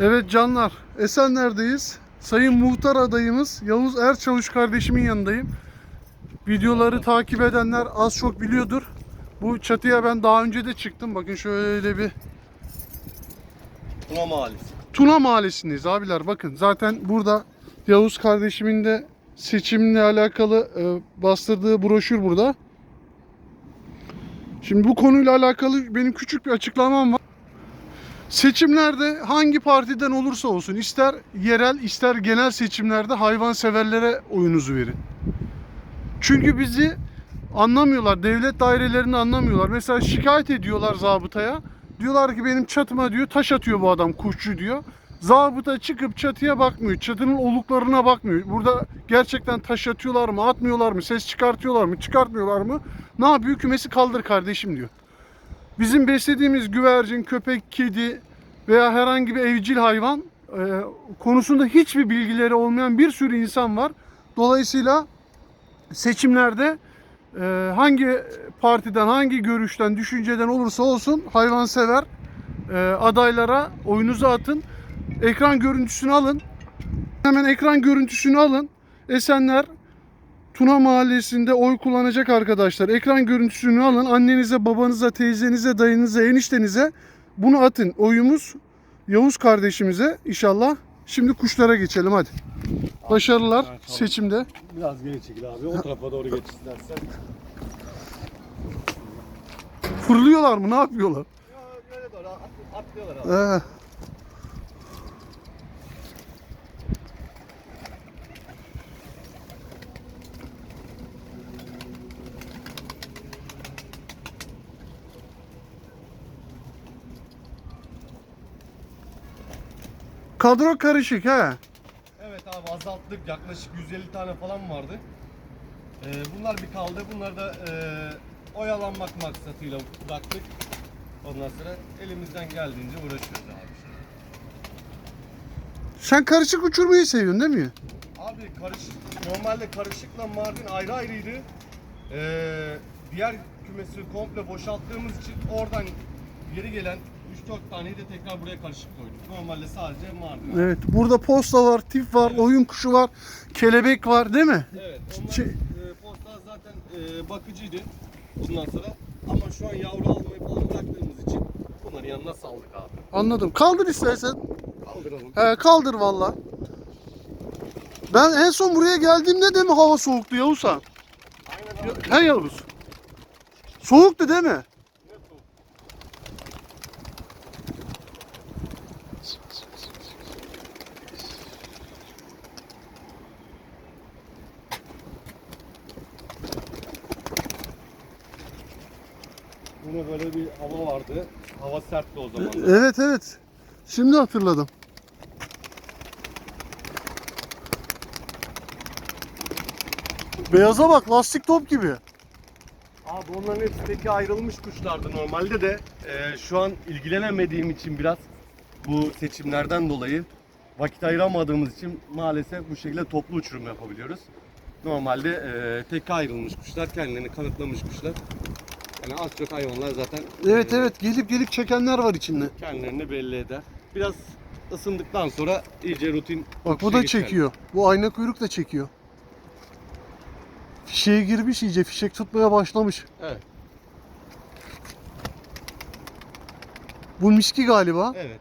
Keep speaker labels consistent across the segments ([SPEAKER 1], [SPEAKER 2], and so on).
[SPEAKER 1] Evet canlar, Esenler'deyiz. Sayın Muhtar adayımız Yavuz Erçavuş kardeşimin yanındayım. Videoları takip edenler az çok biliyordur. Bu çatıya ben daha önce de çıktım. Bakın şöyle bir
[SPEAKER 2] Tuna Mahallesi.
[SPEAKER 1] Tuna Mahallesi'ndeyiz abiler. Bakın zaten burada Yavuz kardeşimin de seçimle alakalı e, bastırdığı broşür burada. Şimdi bu konuyla alakalı benim küçük bir açıklamam var. Seçimlerde hangi partiden olursa olsun ister yerel ister genel seçimlerde hayvanseverlere oyunuzu verin. Çünkü bizi anlamıyorlar. Devlet dairelerini anlamıyorlar. Mesela şikayet ediyorlar zabıtaya. Diyorlar ki benim çatıma diyor taş atıyor bu adam kuşçu diyor. Zabıta çıkıp çatıya bakmıyor. Çatının oluklarına bakmıyor. Burada gerçekten taş atıyorlar mı, atmıyorlar mı, ses çıkartıyorlar mı, çıkartmıyorlar mı? Ne yapıyor? Kümesi kaldır kardeşim diyor. Bizim beslediğimiz güvercin, köpek, kedi veya herhangi bir evcil hayvan e, konusunda hiçbir bilgileri olmayan bir sürü insan var. Dolayısıyla seçimlerde e, hangi partiden, hangi görüşten, düşünceden olursa olsun hayvansever e, adaylara oyunuzu atın. Ekran görüntüsünü alın. Hemen ekran görüntüsünü alın. Esenler Tuna Mahallesi'nde oy kullanacak arkadaşlar. Ekran görüntüsünü alın. Annenize, babanıza, teyzenize, dayınıza, eniştenize bunu atın. Oyumuz Yavuz kardeşimize inşallah. Şimdi kuşlara geçelim hadi. Başarılar
[SPEAKER 2] tamam.
[SPEAKER 1] seçimde.
[SPEAKER 2] Biraz geri çekil abi. O tarafa doğru geç istersen.
[SPEAKER 1] Fırlıyorlar mı? Ne yapıyorlar?
[SPEAKER 2] Ya böyle doğru at, atlıyorlar abi.
[SPEAKER 1] Ee, Kadro karışık he.
[SPEAKER 2] Evet abi azalttık. Yaklaşık 150 tane falan vardı. Ee, bunlar bir kaldı. Bunları da e, oyalanmak maksatıyla bıraktık. Ondan sonra elimizden geldiğince uğraşıyoruz abi.
[SPEAKER 1] Sen karışık uçurmayı seviyorsun değil mi?
[SPEAKER 2] Abi karışık, normalde karışıkla Mardin ayrı ayrıydı. Ee, diğer kümesi komple boşalttığımız için oradan geri gelen 3-4 taneyi de tekrar buraya karışık koyduk. Normalde sadece Mardin.
[SPEAKER 1] Evet. Burada posta var, tip var,
[SPEAKER 2] Evet.
[SPEAKER 1] oyun kuşu var, kelebek var değil mi?
[SPEAKER 2] Evet, onlar
[SPEAKER 1] Şey-
[SPEAKER 2] e, posta zaten e, bakıcıydı bundan sonra. Ama şu an yavru almayı falan bıraktığımız için bunların yanına saldık abi.
[SPEAKER 1] Anladım. Kaldır istersen.
[SPEAKER 2] Kaldıralım.
[SPEAKER 1] He, kaldır valla. Ben en son buraya geldiğimde de mi hava soğuktu Yavuz'a?
[SPEAKER 2] Aynen abi.
[SPEAKER 1] He Yavuz. Soğuktu değil mi?
[SPEAKER 2] Ne bu? Yine böyle bir hava vardı. Hava sertti o zaman.
[SPEAKER 1] Evet evet. Şimdi hatırladım. Beyaza bak lastik top gibi.
[SPEAKER 2] Abi onların hepsi peki ayrılmış kuşlardı normalde de e, şu an ilgilenemediğim için biraz bu seçimlerden dolayı vakit ayıramadığımız için maalesef bu şekilde toplu uçurum yapabiliyoruz. Normalde e, teke ayrılmış kuşlar, kendilerini kanıtlamış kuşlar. Yani az çok hayvanlar zaten
[SPEAKER 1] Evet evet gelip gelip çekenler var içinde.
[SPEAKER 2] kendilerini belli eder. Biraz ısındıktan sonra iyice rutin
[SPEAKER 1] Bak bu da
[SPEAKER 2] geçer.
[SPEAKER 1] çekiyor. Bu ayna kuyruk da çekiyor. Fişeğe girmiş iyice fişek tutmaya başlamış.
[SPEAKER 2] Evet.
[SPEAKER 1] Bu miski galiba.
[SPEAKER 2] Evet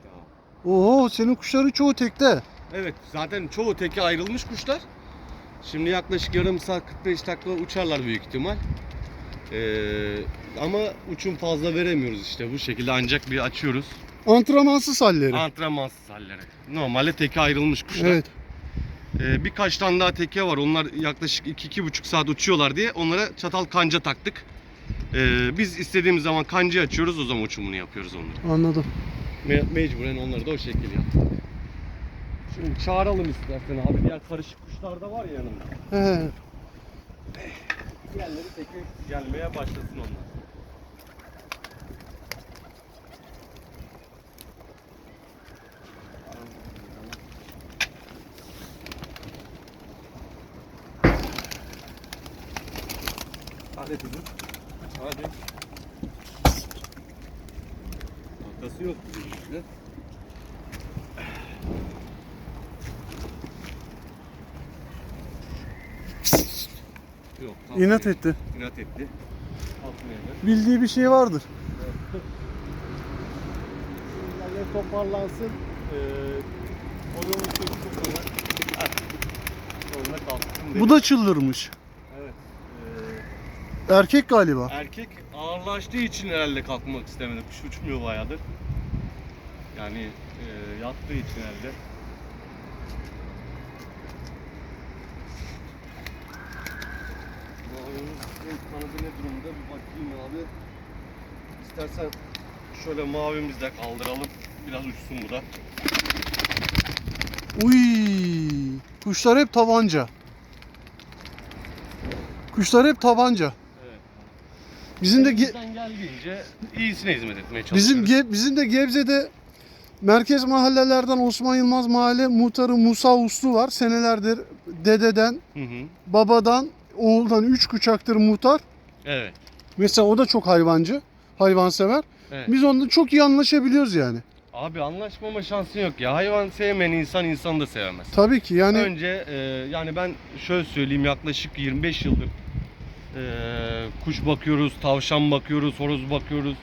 [SPEAKER 2] abi.
[SPEAKER 1] Oo senin kuşların çoğu tekte.
[SPEAKER 2] Evet zaten çoğu teke ayrılmış kuşlar. Şimdi yaklaşık yarım saat 45 dakika uçarlar büyük ihtimal. Ee, ama uçum fazla veremiyoruz işte bu şekilde ancak bir açıyoruz.
[SPEAKER 1] Antrenmansız halleri.
[SPEAKER 2] Antrenmansız halleri. Normalde teke ayrılmış kuşlar.
[SPEAKER 1] Evet.
[SPEAKER 2] Ee, birkaç tane daha teke var. Onlar yaklaşık 2-2,5 saat uçuyorlar diye onlara çatal kanca taktık. Ee, biz istediğimiz zaman kancayı açıyoruz o zaman uçumunu yapıyoruz onları.
[SPEAKER 1] Anladım.
[SPEAKER 2] Me- mecburen onları da o şekilde yaptık. Şimdi çağıralım istersen abi. Diğer karışık kuşlar da var ya yanımda.
[SPEAKER 1] He.
[SPEAKER 2] Diğerleri teke gelmeye başlasın onlar. Hadi kızım. Hadi. Arkası yok bizim işte. Yok.
[SPEAKER 1] İnat etti.
[SPEAKER 2] İnat etti. Kalkmayacak.
[SPEAKER 1] Bildiği bir şey vardır.
[SPEAKER 2] Yani toparlansın. Ee, onun için sonra sonra kalksın dedi.
[SPEAKER 1] Bu da çıldırmış.
[SPEAKER 2] Evet.
[SPEAKER 1] Erkek galiba.
[SPEAKER 2] Ee, erkek ağırlaştığı için herhalde kalkmak istemedi. Kuş uçmuyor bayağıdır. Yani e, yattığı için herhalde. Mavimizin kanadı ne durumda bir bakayım abi. İstersen şöyle mavimizi de kaldıralım. Biraz uçsun bu da.
[SPEAKER 1] Uy, kuşlar hep tabanca. Kuşlar hep tabanca.
[SPEAKER 2] Evet.
[SPEAKER 1] Bizim de ge-
[SPEAKER 2] Elimizden geldiğince iyisine hizmet etmeye çalışıyoruz.
[SPEAKER 1] bizim ge- bizim de Gebze'de merkez mahallelerden Osman Yılmaz Mahalle muhtarı Musa Uslu var. Senelerdir dededen,
[SPEAKER 2] Hı hı.
[SPEAKER 1] babadan, oğuldan 3 kuşaktır muhtar.
[SPEAKER 2] Evet.
[SPEAKER 1] Mesela o da çok hayvancı, hayvansever.
[SPEAKER 2] evet.
[SPEAKER 1] Biz onunla çok iyi anlaşabiliyoruz yani.
[SPEAKER 2] Abi anlaşmama şansın yok ya. Hayvan sevmeyen insan insanı da sevemez.
[SPEAKER 1] Tabii ki yani
[SPEAKER 2] Önce e, yani ben şöyle söyleyeyim yaklaşık 25 yıldır e, kuş bakıyoruz, tavşan bakıyoruz, horoz bakıyoruz.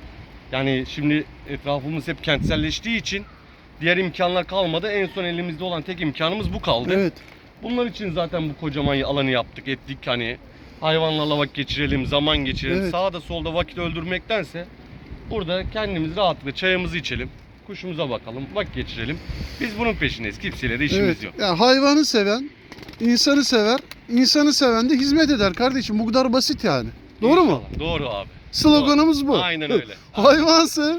[SPEAKER 2] Yani şimdi etrafımız hep kentselleştiği için diğer imkanlar kalmadı. En son elimizde olan tek imkanımız bu kaldı.
[SPEAKER 1] evet.
[SPEAKER 2] Bunlar için zaten bu kocaman alanı yaptık, ettik. Hani hayvanlarla vakit geçirelim, zaman geçirelim.
[SPEAKER 1] Evet.
[SPEAKER 2] Sağda solda vakit öldürmektense burada kendimiz rahatlıkla çayımızı içelim. Kuşumuza bakalım, vakit geçirelim. Biz bunun peşindeyiz. Kimseyle de işimiz
[SPEAKER 1] Evet.
[SPEAKER 2] yok.
[SPEAKER 1] Yani hayvanı seven, insanı sever, insanı seven de hizmet eder kardeşim. Bu kadar basit yani. Doğru mu?
[SPEAKER 2] Doğru abi.
[SPEAKER 1] Sloganımız bu.
[SPEAKER 2] Aynen öyle.
[SPEAKER 1] Hayvan sev,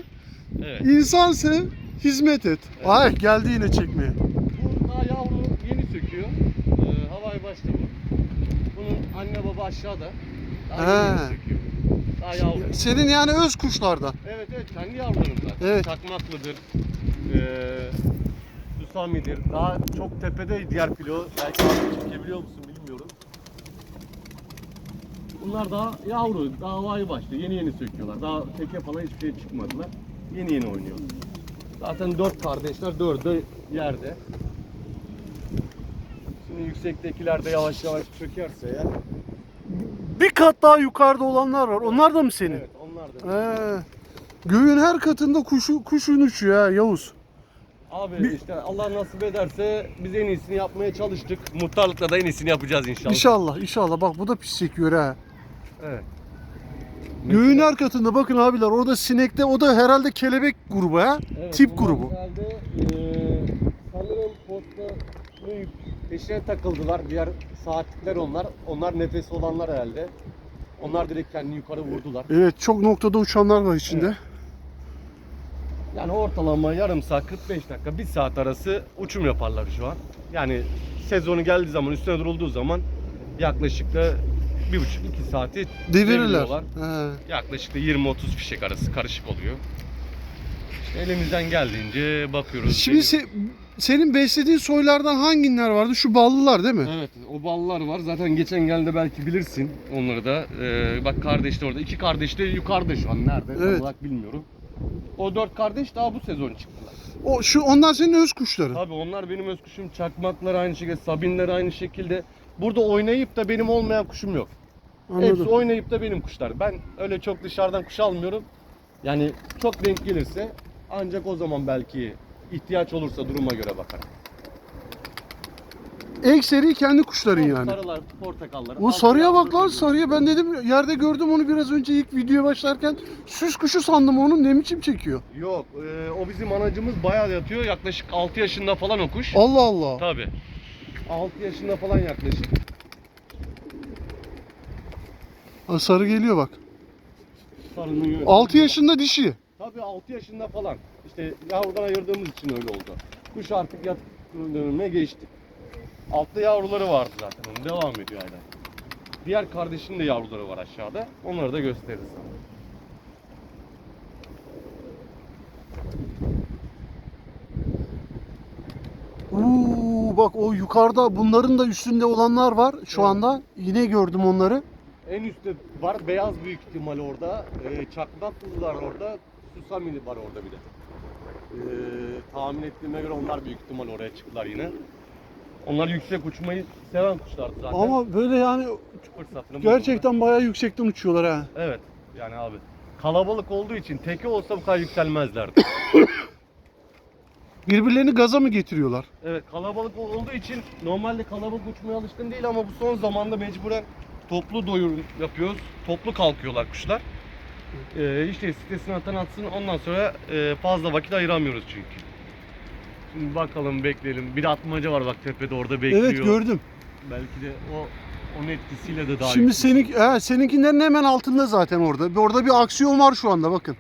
[SPEAKER 2] Evet.
[SPEAKER 1] insan sev, hizmet et.
[SPEAKER 2] Evet.
[SPEAKER 1] Ay geldi yine çekmeye.
[SPEAKER 2] Bu daha yavru yeni söküyor. Ee, havai başta bu. Bunun anne baba aşağıda. Daha yeni, söküyor. Daha yavru.
[SPEAKER 1] Senin yani öz kuşlardan.
[SPEAKER 2] Evet evet kendi yavrularım zaten.
[SPEAKER 1] Evet.
[SPEAKER 2] Çakmaklıdır. Ee, Susami'dir. Daha çok tepede diğer filo. Belki abi çekebiliyor musun bilmiyorum. Bunlar daha yavru, daha havayı başlıyor. Yeni yeni söküyorlar. Daha teke falan hiçbir şey çıkmadılar. Yeni yeni oynuyor. Zaten dört kardeşler, dördü de yerde. Şimdi yüksektekiler de yavaş yavaş çökerse ya.
[SPEAKER 1] Bir kat daha yukarıda olanlar var. Onlar da mı senin?
[SPEAKER 2] Evet, onlar da.
[SPEAKER 1] He. Göğün her katında kuşu, kuşun uçuyor ha Yavuz.
[SPEAKER 2] Abi
[SPEAKER 1] Bir-
[SPEAKER 2] işte Allah nasip ederse biz en iyisini yapmaya çalıştık. Muhtarlıkla da en iyisini yapacağız inşallah.
[SPEAKER 1] İnşallah inşallah. Bak bu da pis çekiyor ha.
[SPEAKER 2] Evet.
[SPEAKER 1] Göğün her katında bakın abiler orada sinekte o da herhalde kelebek grubu ha.
[SPEAKER 2] Evet,
[SPEAKER 1] Tip grubu.
[SPEAKER 2] Herhalde eee sanırım postanın peşine takıldılar. Diğer saatlikler onlar. Onlar nefesi olanlar herhalde. Onlar direkt kendini yukarı vurdular.
[SPEAKER 1] Evet çok noktada uçanlar var içinde.
[SPEAKER 2] Evet. Yani ortalama yarım saat 45 dakika 1 saat arası uçum yaparlar şu an. Yani sezonu geldiği zaman üstüne durulduğu zaman yaklaşık da 1,5-2 saati
[SPEAKER 1] Devirirler.
[SPEAKER 2] deviriyorlar.
[SPEAKER 1] He.
[SPEAKER 2] Yaklaşık da 20-30 fişek arası karışık oluyor. İşte elimizden geldiğince bakıyoruz.
[SPEAKER 1] Şimdi se- senin beslediğin soylardan hanginler vardı? Şu ballılar değil mi?
[SPEAKER 2] Evet o ballar var. Zaten geçen geldi belki bilirsin onları da. Ee, bak kardeş de orada. İki kardeş de yukarıda şu an. Nerede tam
[SPEAKER 1] Evet.
[SPEAKER 2] olarak bilmiyorum. O dört kardeş daha bu sezon çıktılar.
[SPEAKER 1] O şu onlar senin öz kuşların.
[SPEAKER 2] Tabii onlar benim öz kuşum. Çakmaklar aynı şekilde, sabinler aynı şekilde. Burada oynayıp da benim olmayan kuşum yok. Hepsi
[SPEAKER 1] Anladım.
[SPEAKER 2] oynayıp da benim kuşlar. Ben öyle çok dışarıdan kuş almıyorum. Yani çok denk gelirse ancak o zaman belki ihtiyaç olursa duruma göre bakarım.
[SPEAKER 1] Ekseri kendi kuşların yani.
[SPEAKER 2] Sarılar, portakallar.
[SPEAKER 1] O sarıya bak lan sarıya. Ben dedim yerde gördüm onu biraz önce ilk videoya başlarken. Süs kuşu sandım onun ne biçim çekiyor.
[SPEAKER 2] Yok, e, o bizim anacımız bayağı yatıyor. Yaklaşık 6 yaşında falan o kuş.
[SPEAKER 1] Allah Allah.
[SPEAKER 2] Tabii. 6 yaşında falan yaklaşık.
[SPEAKER 1] Ha, sarı geliyor bak.
[SPEAKER 2] Sarının yönü.
[SPEAKER 1] 6 yaşında dişi.
[SPEAKER 2] Tabii 6 yaşında falan. İşte yavrudan ayırdığımız için öyle oldu. Kuş artık yat dönemine geçti. Altta yavruları vardı zaten. Onun devam ediyor hala. Diğer kardeşinin de yavruları var aşağıda. Onları da gösteririz sana.
[SPEAKER 1] Uuu bak o yukarıda bunların da üstünde olanlar var şu
[SPEAKER 2] Evet.
[SPEAKER 1] anda. Yine gördüm onları.
[SPEAKER 2] En üstte var beyaz büyük ihtimal orada. Ee, çakmaklılar orada. Susami var orada bir de. Ee, tahmin ettiğime göre onlar büyük ihtimal oraya çıktılar yine. Onlar yüksek uçmayı seven kuşlardı zaten.
[SPEAKER 1] Ama böyle yani
[SPEAKER 2] Fırsatını
[SPEAKER 1] gerçekten bayağı yüksekten uçuyorlar ha.
[SPEAKER 2] Evet yani abi. Kalabalık olduğu için teke olsa bu kadar yükselmezlerdi.
[SPEAKER 1] Birbirlerini gaza mı getiriyorlar?
[SPEAKER 2] evet kalabalık ol- olduğu için normalde kalabalık uçmaya alışkın değil ama bu son zamanda mecburen toplu doyur yapıyoruz. Toplu kalkıyorlar kuşlar. Ee, işte sitesine atan atsın ondan sonra e, fazla vakit ayıramıyoruz çünkü. Şimdi bakalım bekleyelim. Bir de atmaca var bak tepede orada bekliyor.
[SPEAKER 1] Evet gördüm.
[SPEAKER 2] Belki de o onun etkisiyle de daha
[SPEAKER 1] Şimdi senin, he, seninkilerin hemen altında zaten orada. Orada bir aksiyon var şu anda bakın.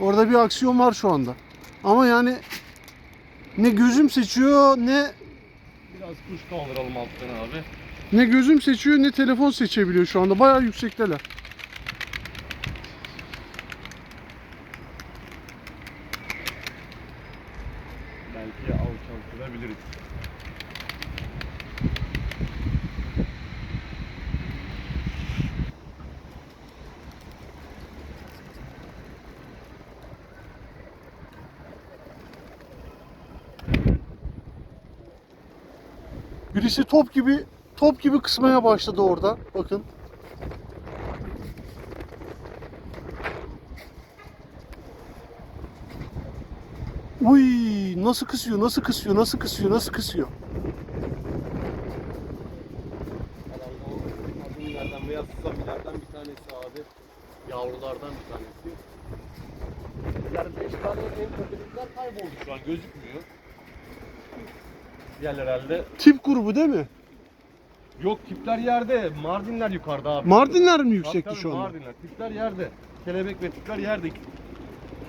[SPEAKER 1] Orada bir aksiyon var şu anda. Ama yani ne gözüm seçiyor ne
[SPEAKER 2] biraz kuş kaldıralım alttan abi.
[SPEAKER 1] ne gözüm seçiyor ne telefon seçebiliyor şu anda. Bayağı yüksekteler.
[SPEAKER 2] Belki alçaltılabiliriz.
[SPEAKER 1] Birisi top gibi top gibi kısmaya başladı orada. Bakın. Uy, nasıl kısıyor, nasıl kısıyor, nasıl kısıyor, nasıl kısıyor.
[SPEAKER 2] Veya susamilerden bir tanesi abi. Yavrulardan bir tanesi. Diğer beş tane en kötülükler kayboldu şu an gözükmüyor. Diğerler herhalde.
[SPEAKER 1] Tip grubu değil mi?
[SPEAKER 2] Yok tipler yerde. Mardinler yukarıda abi.
[SPEAKER 1] Mardinler mi yüksekti
[SPEAKER 2] tabii,
[SPEAKER 1] şu anda?
[SPEAKER 2] Mardinler. Tipler yerde. Kelebek ve tipler yerde.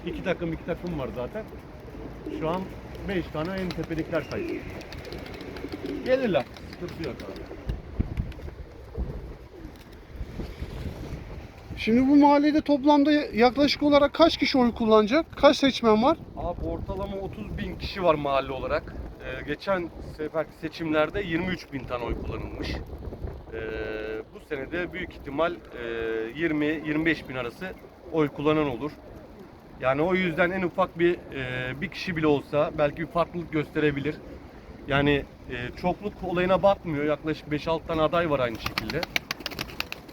[SPEAKER 2] İki takım iki takım var zaten. Şu an beş tane en tepedekiler kayıp. Gelirler. Sıkıntı yok abi.
[SPEAKER 1] Şimdi bu mahallede toplamda yaklaşık olarak kaç kişi oy kullanacak? Kaç seçmen var?
[SPEAKER 2] Abi ortalama 30 bin kişi var mahalle olarak. Ee, geçen seferki seçimlerde 23 bin tane oy kullanılmış. Ee, bu senede büyük ihtimal e, 20-25 bin arası oy kullanan olur. Yani o yüzden en ufak bir e, bir kişi bile olsa belki bir farklılık gösterebilir. Yani e, çokluk olayına bakmıyor. Yaklaşık 5-6 tane aday var aynı şekilde.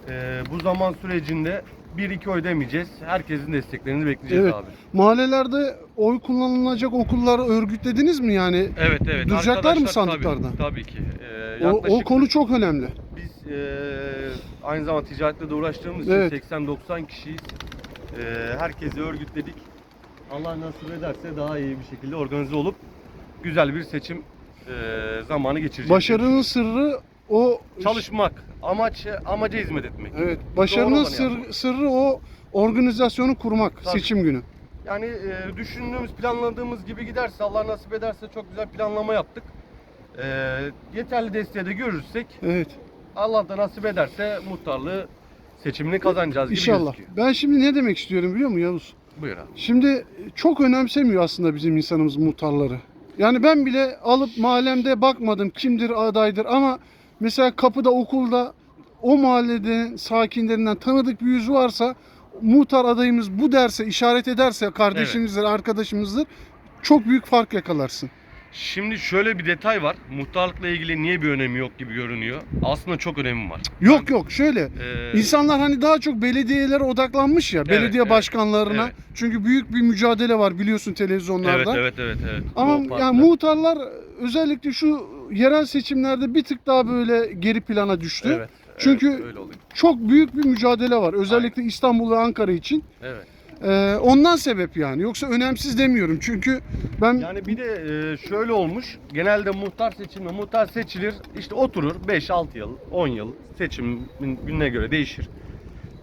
[SPEAKER 2] Ee, bu zaman sürecinde 1-2 oy demeyeceğiz. Herkesin desteklerini bekleyeceğiz
[SPEAKER 1] Evet.
[SPEAKER 2] abi.
[SPEAKER 1] Mahallelerde oy kullanılacak okulları örgütlediniz mi yani?
[SPEAKER 2] Evet evet.
[SPEAKER 1] Duracaklar mı sandıklarda?
[SPEAKER 2] Tabii, tabii ki. Ee,
[SPEAKER 1] O, o konu çok önemli.
[SPEAKER 2] biz e, aynı zamanda ticaretle de uğraştığımız
[SPEAKER 1] Evet.
[SPEAKER 2] için 80-90 kişiyiz. Ee, herkesi örgütledik. Allah nasip ederse daha iyi bir şekilde organize olup güzel bir seçim e, zamanı geçireceğiz.
[SPEAKER 1] Başarının sırrı o
[SPEAKER 2] çalışmak, amaç amaca hizmet etmek.
[SPEAKER 1] Evet,
[SPEAKER 2] Doğru
[SPEAKER 1] başarının
[SPEAKER 2] olanı
[SPEAKER 1] sır,
[SPEAKER 2] yapmak.
[SPEAKER 1] sırrı o organizasyonu kurmak
[SPEAKER 2] Tabii.
[SPEAKER 1] seçim günü.
[SPEAKER 2] Yani e, düşündüğümüz, planladığımız gibi giderse, Allah nasip ederse çok güzel planlama yaptık. E, yeterli desteği de görürsek
[SPEAKER 1] Evet.
[SPEAKER 2] Allah da nasip ederse muhtarlığı seçimini kazanacağız gibi
[SPEAKER 1] İnşallah.
[SPEAKER 2] gözüküyor.
[SPEAKER 1] Ben şimdi ne demek istiyorum biliyor musun Yavuz?
[SPEAKER 2] Buyur abi.
[SPEAKER 1] Şimdi çok önemsemiyor aslında bizim insanımız muhtarları. Yani ben bile alıp mahallemde bakmadım kimdir adaydır ama mesela kapıda okulda o mahallede sakinlerinden tanıdık bir yüz varsa muhtar adayımız bu derse işaret ederse kardeşimizdir, arkadaşımızdır çok büyük fark yakalarsın.
[SPEAKER 2] Şimdi şöyle bir detay var. Muhtarlıkla ilgili niye bir önemi yok gibi görünüyor. Aslında çok önemi var.
[SPEAKER 1] Yok yok şöyle
[SPEAKER 2] Ee,
[SPEAKER 1] İnsanlar hani daha çok belediyelere odaklanmış ya,
[SPEAKER 2] Evet,
[SPEAKER 1] belediye
[SPEAKER 2] evet,
[SPEAKER 1] başkanlarına.
[SPEAKER 2] evet.
[SPEAKER 1] Çünkü büyük bir mücadele var biliyorsun
[SPEAKER 2] evet,
[SPEAKER 1] televizyonlarda.
[SPEAKER 2] evet, evet, evet.
[SPEAKER 1] Ama
[SPEAKER 2] O
[SPEAKER 1] yani muhtarlar özellikle şu yerel seçimlerde bir tık daha böyle geri plana düştü.
[SPEAKER 2] Evet,
[SPEAKER 1] Çünkü-
[SPEAKER 2] evet.
[SPEAKER 1] Çok büyük bir mücadele var. Özellikle İstanbul ve Ankara için.
[SPEAKER 2] Evet.
[SPEAKER 1] Ee, ondan sebep yani. Yoksa önemsiz demiyorum. Çünkü ben
[SPEAKER 2] Yani bir de e, şöyle olmuş. Genelde muhtar seçimi, muhtar seçilir. işte oturur 5-6 yıl, 10 yıl seçimin gününe göre değişir.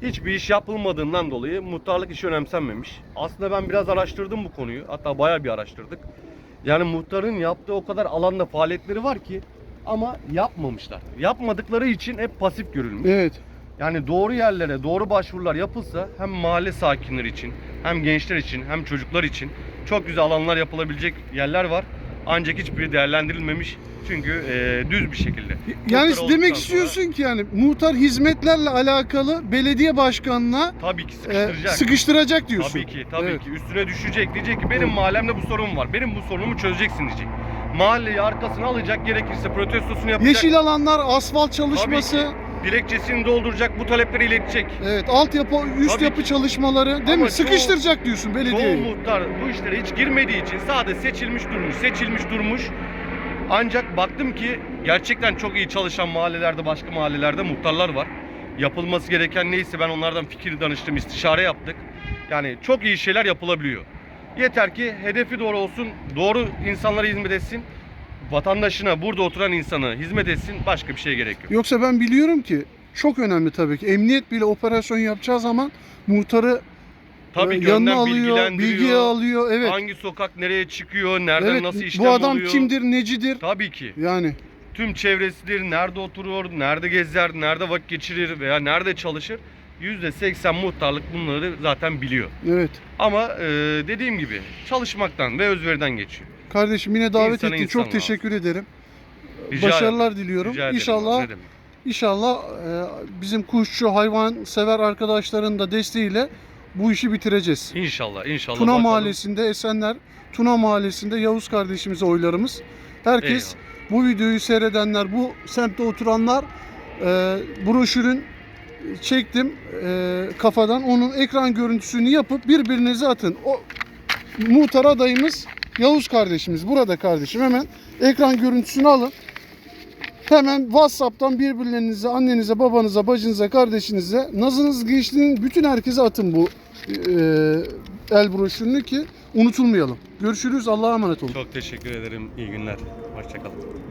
[SPEAKER 2] Hiçbir iş yapılmadığından dolayı muhtarlık işi önemsenmemiş. Aslında ben biraz araştırdım bu konuyu. Hatta bayağı bir araştırdık. Yani muhtarın yaptığı o kadar alanda faaliyetleri var ki ama yapmamışlar. Yapmadıkları için hep pasif görülmüş.
[SPEAKER 1] evet
[SPEAKER 2] Yani doğru yerlere doğru başvurular yapılsa hem mahalle sakinleri için hem gençler için hem çocuklar için çok güzel alanlar yapılabilecek yerler var. Ancak hiçbiri değerlendirilmemiş çünkü e, düz bir şekilde.
[SPEAKER 1] Yani
[SPEAKER 2] Muhtar
[SPEAKER 1] demek istiyorsun ki yani muhtar hizmetlerle alakalı belediye başkanına
[SPEAKER 2] Tabii ki
[SPEAKER 1] e,
[SPEAKER 2] sıkıştıracak.
[SPEAKER 1] sıkıştıracak diyorsun.
[SPEAKER 2] Tabii ki, tabii
[SPEAKER 1] Evet.
[SPEAKER 2] ki. Üstüne düşecek. Diyecek ki benim
[SPEAKER 1] Evet.
[SPEAKER 2] mahallemde bu sorun var. Benim bu sorunumu çözeceksin diyecek. Mahalleyi arkasına alacak, gerekirse protestosunu yapacak.
[SPEAKER 1] Yeşil alanlar, asfalt çalışması,
[SPEAKER 2] Tabii Dilekçesini dolduracak, bu talepleri iletecek.
[SPEAKER 1] evet altyapı, üst
[SPEAKER 2] Tabii
[SPEAKER 1] yapı
[SPEAKER 2] ki.
[SPEAKER 1] çalışmaları değil
[SPEAKER 2] Ama
[SPEAKER 1] mi?
[SPEAKER 2] çoğu-
[SPEAKER 1] Sıkıştıracak diyorsun
[SPEAKER 2] Çoğu
[SPEAKER 1] belediyeyi.
[SPEAKER 2] muhtar bu işlere hiç girmediği için sadece seçilmiş durmuş, seçilmiş durmuş. Ancak baktım ki gerçekten çok iyi çalışan mahallelerde, başka mahallelerde muhtarlar var. Yapılması gereken neyse ben onlardan fikir danıştım, istişare yaptık. Yani çok iyi şeyler yapılabiliyor. Yeter ki hedefi doğru olsun, doğru insanlara hizmet etsin. Vatandaşına, burada oturan insana hizmet etsin. Başka bir şeye gerek yok.
[SPEAKER 1] Yoksa ben biliyorum ki çok önemli tabii ki. Emniyet bile operasyon yapacağı zaman muhtarı
[SPEAKER 2] Tabii
[SPEAKER 1] e,
[SPEAKER 2] ki
[SPEAKER 1] yanına
[SPEAKER 2] önden
[SPEAKER 1] alıyor,
[SPEAKER 2] bilgilendiriyor.
[SPEAKER 1] bilgi alıyor. Evet.
[SPEAKER 2] Hangi sokak nereye çıkıyor, nereden
[SPEAKER 1] evet.
[SPEAKER 2] nasıl işlem
[SPEAKER 1] Bu adam
[SPEAKER 2] oluyor.
[SPEAKER 1] kimdir, necidir?
[SPEAKER 2] Tabii ki.
[SPEAKER 1] Yani
[SPEAKER 2] tüm çevresidir, nerede oturur, nerede gezer, nerede vakit geçirir veya nerede çalışır. %80 muhtarlık bunları zaten biliyor.
[SPEAKER 1] evet.
[SPEAKER 2] Ama e, dediğim gibi çalışmaktan ve özveriden geçiyor.
[SPEAKER 1] Kardeşim yine davet
[SPEAKER 2] İnsana
[SPEAKER 1] ettin. Çok teşekkür ederim.
[SPEAKER 2] Rica
[SPEAKER 1] Başarılar
[SPEAKER 2] ederim.
[SPEAKER 1] diliyorum.
[SPEAKER 2] Rica ederim.
[SPEAKER 1] İnşallah
[SPEAKER 2] Ne demek.
[SPEAKER 1] İnşallah e, bizim kuşçu hayvan sever arkadaşların da desteğiyle bu işi bitireceğiz.
[SPEAKER 2] İnşallah, inşallah.
[SPEAKER 1] Tuna
[SPEAKER 2] bakalım.
[SPEAKER 1] Mahallesi'nde Esenler, Tuna Mahallesi'nde Yavuz kardeşimize oylarımız. Herkes bu videoyu seyredenler, bu semtte oturanlar e, broşürün çektim e, kafadan. Onun ekran görüntüsünü yapıp birbirinize atın. O muhtar adayımız Yavuz kardeşimiz. Burada kardeşim hemen ekran görüntüsünü alın. Hemen WhatsApp'tan birbirlerinize, annenize, babanıza, bacınıza, kardeşinize, nazınız gençliğin bütün herkese atın bu e, el broşürünü ki unutulmayalım. Görüşürüz. Allah'a emanet olun.
[SPEAKER 2] Çok teşekkür ederim. İyi günler. Hoşçakalın.